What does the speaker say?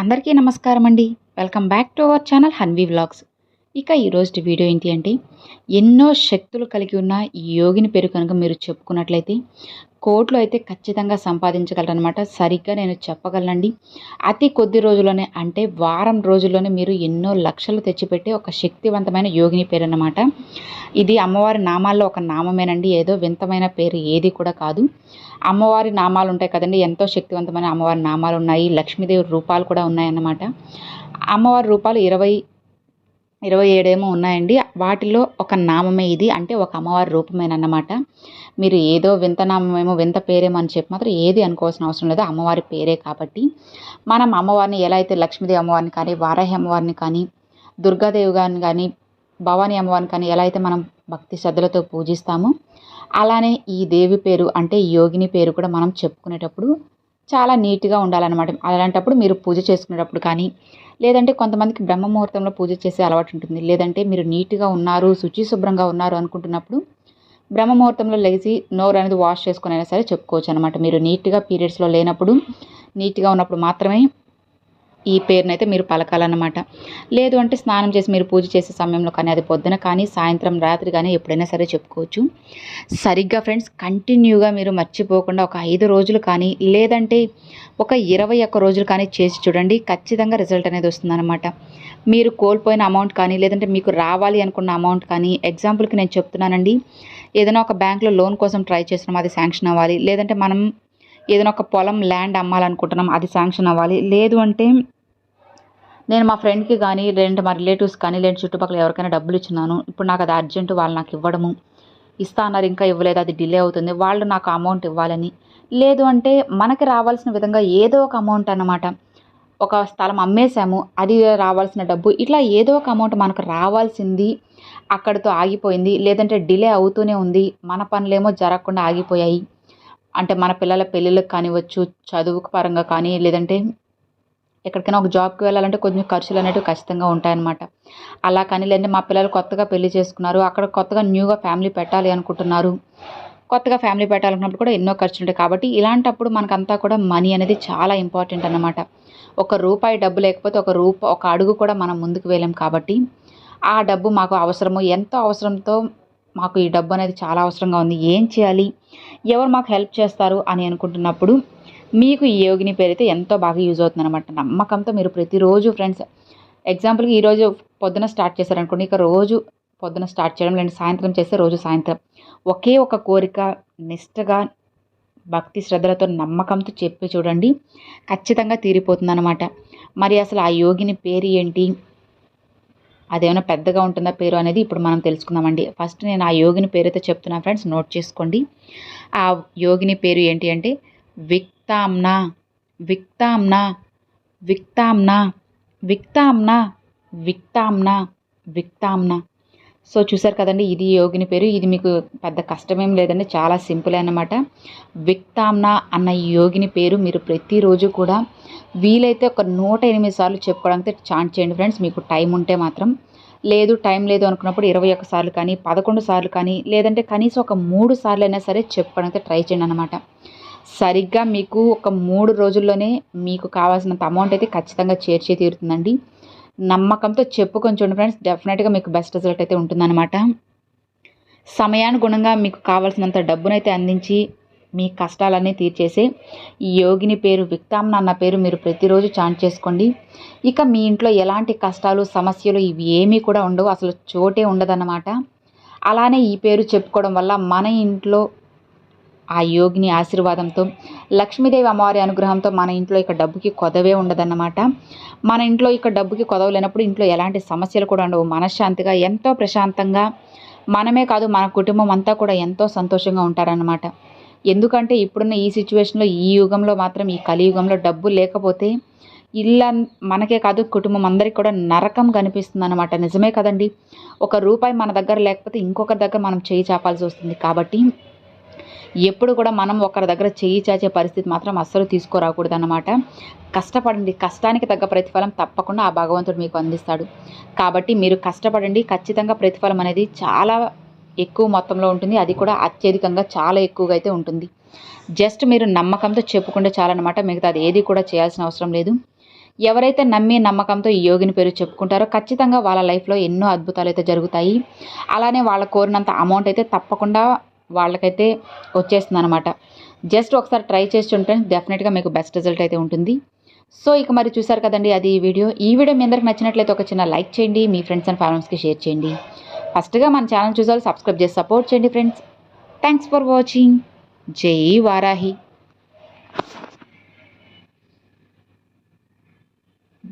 అందరికీ నమస్కారం అండి. Welcome back to our channel Hanvi vlogs. ఇక ఈరోజు వీడియో ఏంటి అంటే ఎన్నో శక్తులు కలిగి ఉన్న ఈ యోగిని పేరు కనుక మీరు చెప్పుకున్నట్లయితే కోట్లు అయితే ఖచ్చితంగా సంపాదించగలరనమాట సరిగ్గా నేను చెప్పగలనండి. అతి కొద్ది రోజుల్లోనే అంటే వారం రోజుల్లోనే మీరు ఎన్నో లక్షలు తెచ్చిపెట్టే ఒక శక్తివంతమైన యోగిని పేరు అనమాట ఇది అమ్మవారి నామాల్లో ఒక నామమేనండి. ఏదో వింతమైన పేరు ఏది కూడా కాదు. అమ్మవారి నామాలు ఉంటాయి కదండి. ఎంతో శక్తివంతమైన అమ్మవారి నామాలు ఉన్నాయి. లక్ష్మీదేవి రూపాలు కూడా ఉన్నాయన్నమాట. అమ్మవారి రూపాలు ఇరవై ఇరవై ఏడేమో ఉన్నాయండి. వాటిలో ఒక నామమే ఇది. అంటే ఒక అమ్మవారి రూపమేనన్నమాట. మీరు ఏదో వింత నామమేమో వింత పేరేమో అని చెప్పి మాత్రం ఏది అనుకోవాల్సిన అవసరం లేదు. అమ్మవారి పేరే కాబట్టి. మనం అమ్మవారిని ఎలా అయితే లక్ష్మీదేవి అమ్మవారిని కానీ వారాహి అమ్మవారిని కానీ దుర్గాదేవి గారిని కానీ భవానీ అమ్మవారిని కానీ ఎలా అయితే మనం భక్తి శ్రద్ధలతో పూజిస్తామో అలానే ఈ దేవి పేరు అంటే యోగిని పేరు కూడా మనం చెప్పుకునేటప్పుడు చాలా నీట్గా ఉండాలన్నమాట. అలాంటప్పుడు మీరు పూజ చేసుకునేటప్పుడు కానీ లేదంటే కొంతమందికి బ్రహ్మ ముహూర్తంలో పూజ చేసే అలవాటు ఉంటుంది. లేదంటే మీరు నీట్గా ఉన్నారు శుచి శుభ్రంగా ఉన్నారు అనుకుంటున్నప్పుడు బ్రహ్మ ముహూర్తంలో లేచి నోరు అనేది వాష్ చేసుకుని అయినా సరే చెప్పుకోవచ్చు అనమాట మీరు నీట్గా పీరియడ్స్లో లేనప్పుడు నీట్గా ఉన్నప్పుడు మాత్రమే ఈ పేరునైతే మీరు పలకాలన్నమాట. లేదు అంటే స్నానం చేసి మీరు పూజ చేసే సమయంలో కానీ అది పొద్దున కానీ సాయంత్రం రాత్రి కానీ ఎప్పుడైనా సరే చెప్పుకోవచ్చు. సరిగ్గా ఫ్రెండ్స్ కంటిన్యూగా మీరు మర్చిపోకుండా ఒక ఐదు రోజులు కానీ లేదంటే ఒక ఇరవై ఒక్క రోజులు కానీ చేసి చూడండి ఖచ్చితంగా రిజల్ట్ అనేది వస్తుందన్నమాట. మీరు కోల్పోయిన అమౌంట్ కానీ లేదంటే మీకు రావాలి అనుకున్న అమౌంట్ కానీ ఎగ్జాంపుల్కి నేను చెప్తున్నానండి. ఏదైనా ఒక బ్యాంక్లో లోన్ కోసం ట్రై చేసినాం అది శాంక్షన్ అవ్వాలి లేదంటే మనం ఏదైనా ఒక పొలం ల్యాండ్ అమ్మాలనుకుంటున్నాం అది శాంక్షన్ అవ్వాలి. లేదు అంటే నేను మా ఫ్రెండ్కి కానీ లేదంటే మా రిలేటివ్స్ కానీ లేదంటే చుట్టుపక్కల ఎవరికైనా డబ్బులు ఇచ్చినాను. ఇప్పుడు నాకు అది అర్జెంటు వాళ్ళు నాకు ఇవ్వడము. ఇస్తా అన్నారు ఇంకా ఇవ్వలేదు అది డిలే అవుతుంది. వాళ్ళు నాకు అమౌంట్ ఇవ్వాలని. లేదు అంటే మనకి రావాల్సిన విధంగా ఏదో ఒక అమౌంట్ అన్నమాట. ఒక స్థలం అమ్మేశాము అది రావాల్సిన డబ్బు. ఇట్లా ఏదో ఒక అమౌంట్ మనకు రావాల్సింది అక్కడితో ఆగిపోయింది. లేదంటే డిలే అవుతూనే ఉంది. మన పనులేమో జరగకుండా ఆగిపోయాయి. అంటే మన పిల్లల పెళ్ళిళ్ళకి కానివ్వచ్చు చదువు పరంగా కానీ లేదంటే ఎక్కడికైనా ఒక జాబ్కి వెళ్ళాలంటే కొంచెం ఖర్చులు అనేవి ఖచ్చితంగా ఉంటాయన్నమాట. అలా కానీ లేదంటే మా పిల్లలు కొత్తగా పెళ్ళి చేసుకున్నారు అక్కడ కొత్తగా న్యూగా ఫ్యామిలీ పెట్టాలి అనుకుంటున్నారు. కొత్తగా ఫ్యామిలీ పెట్టాలనుకున్నప్పుడు కూడా ఎన్నో ఖర్చులు ఉంటాయి. కాబట్టి ఇలాంటప్పుడు మనకంతా కూడా మనీ అనేది చాలా ఇంపార్టెంట్ అన్నమాట. ఒక రూపాయి డబ్బు లేకపోతే ఒక రూప ఒక అడుగు కూడా మనం ముందుకు వెళ్ళాం కాబట్టి ఆ డబ్బు మాకు అవసరము ఎంతో అవసరంతో మాకు ఈ డబ్బు అనేది చాలా అవసరంగా ఉంది. ఏం చేయాలి? ఎవరు మాకు హెల్ప్ చేస్తారు? అని అనుకుంటున్నప్పుడు మీకు ఈ యోగిని పేరైతే ఎంతో బాగా యూజ్ అవుతుంది అనమాట నమ్మకంతో మీరు ప్రతిరోజు ఫ్రెండ్స్ ఎగ్జాంపుల్కి ఈరోజు పొద్దున స్టార్ట్ చేశారనుకోండి ఇక రోజు పొద్దున స్టార్ట్ చేయడం లేదంటే సాయంత్రం చేస్తే రోజు సాయంత్రం. ఒకే ఒక కోరిక నిష్టగా భక్తి శ్రద్ధలతో నమ్మకంతో చెప్పి చూడండి. ఖచ్చితంగా తీరిపోతుంది అనమాట మరి అసలు ఆ యోగిని పేరు ఏంటి? అదేమైనా పెద్దగా ఉంటుందా పేరు అనేది ఇప్పుడు మనం తెలుసుకుందామండి. ఫస్ట్ నేను ఆ యోగిని పేరైతే చెప్తున్నాను ఫ్రెండ్స్ నోట్ చేసుకోండి. ఆ యోగిని పేరు ఏంటి అంటే విక్తామ్నా విక్తామ్నా విక్తామ్నా విక్తామ్నా విక్తామ్నా విక్తామ్నా. సో చూసారు కదండి ఇది యోగిని పేరు. ఇది మీకు పెద్ద కష్టమేం లేదండి చాలా సింపుల్ అనమాట విక్తామ్న అన్న ఈ యోగిని పేరు మీరు ప్రతిరోజు కూడా వీలైతే ఒక నూట ఎనిమిది సార్లు చెప్పుకోవడానికి ఛాన్స్ చేయండి ఫ్రెండ్స్. మీకు టైం ఉంటే మాత్రం. లేదు టైం లేదు అనుకున్నప్పుడు ఇరవై ఒక్క సార్లు కానీ పదకొండు సార్లు కానీ లేదంటే కనీసం ఒక మూడు సార్లు అయినా సరే చెప్పుకోవడానికి ట్రై చేయండి అనమాట సరిగ్గా మీకు ఒక మూడు రోజుల్లోనే మీకు కావాల్సినంత అమౌంట్ అయితే ఖచ్చితంగా చేర్చే తీరుతుందండి. నమ్మకంతో చెప్పుకొని చూడండి ఫ్రెండ్స్ డెఫినెట్గా మీకు బెస్ట్ రిజల్ట్ అయితే ఉంటుందన్నమాట. సమయానుగుణంగా మీకు కావాల్సినంత డబ్బునైతే అందించి మీ కష్టాలన్నీ తీర్చేసే ఈ యోగిని పేరు విక్తాంన అన్న పేరు మీరు ప్రతిరోజు చాంట్ చేసుకోండి. ఇక మీ ఇంట్లో ఎలాంటి కష్టాలు సమస్యలు ఇవి ఏమీ కూడా ఉండవు. అసలు చోటే ఉండదన్నమాట. అలానే ఈ పేరు చెప్పుకోవడం వల్ల మన ఇంట్లో ఆ యోగిని ఆశీర్వాదంతో లక్ష్మీదేవి అమ్మవారి అనుగ్రహంతో మన ఇంట్లో ఇక డబ్బుకి కొదవే ఉండదన్నమాట. మన ఇంట్లో ఇక డబ్బుకి కొదవ లేనప్పుడు ఇంట్లో ఎలాంటి సమస్యలు కూడా ఉండవు. మనశ్శాంతిగా ఎంతో ప్రశాంతంగా మనమే కాదు మన కుటుంబం అంతా కూడా ఎంతో సంతోషంగా ఉంటారన్నమాట. ఎందుకంటే ఇప్పుడున్న ఈ సిచ్యువేషన్లో ఈ యుగంలో మాత్రం ఈ కలియుగంలో డబ్బు లేకపోతే ఇల్ల మనకే కాదు కుటుంబం అందరికీ కూడా నరకం కనిపిస్తుంది అనమాట నిజమే కదండి. ఒక రూపాయి మన దగ్గర లేకపోతే ఇంకొకరి దగ్గర మనం చేయి చాపాల్సి వస్తుంది. కాబట్టి ఎప్పుడు కూడా మనం ఒకరి దగ్గర చేయి చాచే పరిస్థితి మాత్రం అస్సలు తీసుకురాకూడదు కష్టపడండి. కష్టానికి తగ్గ ప్రతిఫలం తప్పకుండా ఆ భగవంతుడు మీకు అందిస్తాడు. కాబట్టి మీరు కష్టపడండి. ఖచ్చితంగా ప్రతిఫలం అనేది చాలా ఎక్కువ మొత్తంలో ఉంటుంది. అది కూడా అత్యధికంగా చాలా ఎక్కువగా అయితే ఉంటుంది. జస్ట్ మీరు నమ్మకంతో చెప్పుకుంటే చాలన్నమాట. మిగతా అది ఏది కూడా చేయాల్సిన అవసరం లేదు. ఎవరైతే నమ్మి నమ్మకంతో ఈ యోగిని పేరు చెప్పుకుంటారో ఖచ్చితంగా వాళ్ళ లైఫ్లో ఎన్నో అద్భుతాలు అయితే జరుగుతాయి. అలానే వాళ్ళ కోరినంత అమౌంట్ అయితే తప్పకుండా వాళ్ళకైతే వచ్చేస్తుంది అనమాట జస్ట్ ఒకసారి ట్రై చేసి ఉంటే డెఫినెట్గా మీకు బెస్ట్ రిజల్ట్ అయితే ఉంటుంది. సో ఇక మరి చూసారు కదండి అది ఈ వీడియో. ఈ వీడియో మీ అందరికి నచ్చినట్లయితే ఒక చిన్న లైక్ చేయండి మీ ఫ్రెండ్స్ అండ్ ఫ్యామిలీస్కి షేర్ చేయండి. ఫస్ట్గా మన ఛానల్ చూసారు సబ్స్క్రైబ్ చేసి సపోర్ట్ చేయండి ఫ్రెండ్స్. Thanks for watching. జై వారాహి.